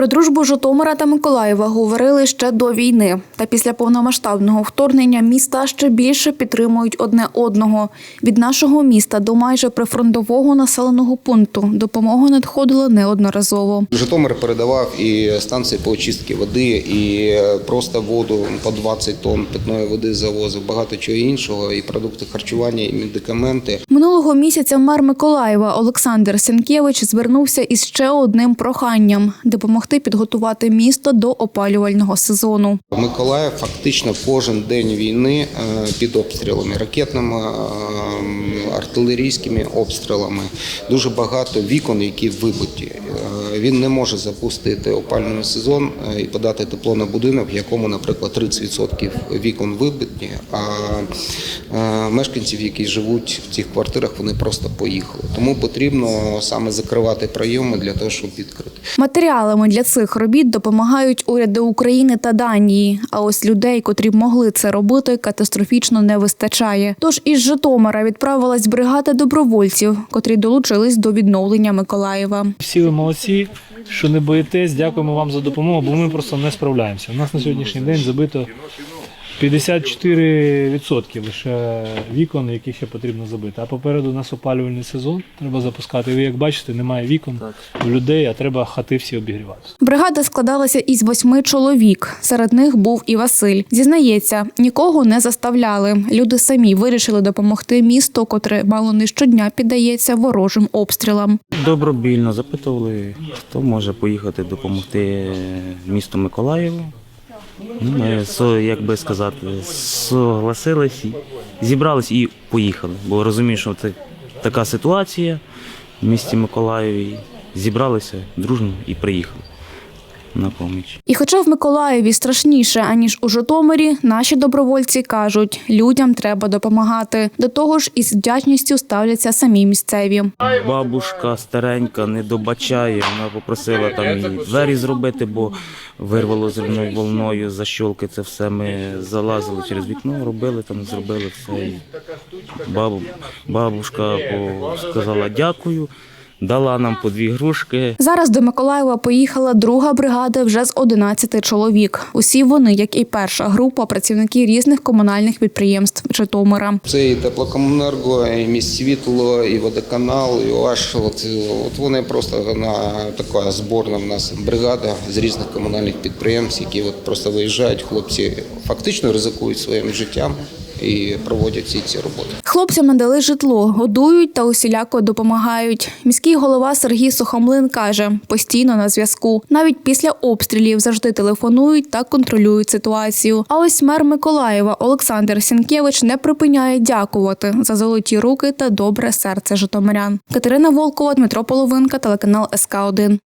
Про дружбу Житомира та Миколаєва говорили ще до війни. Та після повномасштабного вторгнення міста ще більше підтримують одне одного. Від нашого міста до майже прифронтового населеного пункту допомога надходила неодноразово. Житомир передавав і станції по очистці води, і просто воду по 20 тонн питної води завозив, багато чого іншого, і продукти харчування, і медикаменти. Минулого місяця мер Миколаєва Олександр Сінкевич звернувся із ще одним проханням допомогти підготувати місто до опалювального сезону. Миколаїв фактично кожен день війни е, під обстрілами, ракетними, е, артилерійськими обстрілами. Дуже багато вікон, які вибиті. Він не може запустити опалювальний сезон е, і подати тепло на будинок, в якому, наприклад, 30% вікон вибиті, а е, мешканців, які живуть в цих квартирах, вони просто поїхали. Тому потрібно саме закривати прийоми для того, щоб відкрити. Матеріалами для цих робіт допомагають уряди України та Данії. А ось людей, котрі б могли це робити, катастрофічно не вистачає. Тож із Житомира відправилась бригада добровольців, котрі долучились до відновлення Миколаєва. Всі ви молодці, що не боїтесь. Дякуємо вам за допомогу, бо ми просто не справляємося. У нас на сьогоднішній день забито 54% лише вікон, які ще потрібно забити. А попереду у нас опалювальний сезон. Треба запускати. Ви як бачите, немає вікон у людей, а треба хати всі обігрівати. Бригада складалася із восьми чоловік. Серед них був і Василь. Зізнається, нікого не заставляли. Люди самі вирішили допомогти місту, котре мало не щодня піддається ворожим обстрілам. Добровільно запитували, хто може поїхати допомогти місту Миколаєву. Ми, со- як би сказати, согласились, зібрались і поїхали. Бо розумію, що це така ситуація в місті Миколаєві. Зібралися дружно і приїхали на поміч. І хоча в Миколаєві страшніше аніж у Житомирі, наші добровольці кажуть, людям треба допомагати. До того ж, із вдячністю ставляться самі місцеві. Бабушка старенька не добачає, вона попросила там і двері зробити, бо вирвало зривною волною защолки. Це все ми залазили через вікно, робили там, зробили все. Бабу, бабушка сказала дякую, дала нам по дві грушки. Зараз до Миколаєва поїхала друга бригада вже з 11 чоловік. Усі вони, як і перша група, працівники різних комунальних підприємств Житомира. Це і теплокомунерго, і міст світло, і водоканал, і ОАШ. От, от вони просто на така зборна в нас бригада з різних комунальних підприємств, які от просто виїжджають. Хлопці фактично ризикують своїм життям і проводять всі ці роботи. Хлопцям надали житло, годують та усіляко допомагають. Міський голова Сергій Сухомлин каже, постійно на зв'язку. Навіть після обстрілів завжди телефонують та контролюють ситуацію. А ось мер Миколаєва Олександр Сінкевич не припиняє дякувати за золоті руки та добре серце житомирян. Катерина Волкова, Дмитро Половинка, телеканал СК 1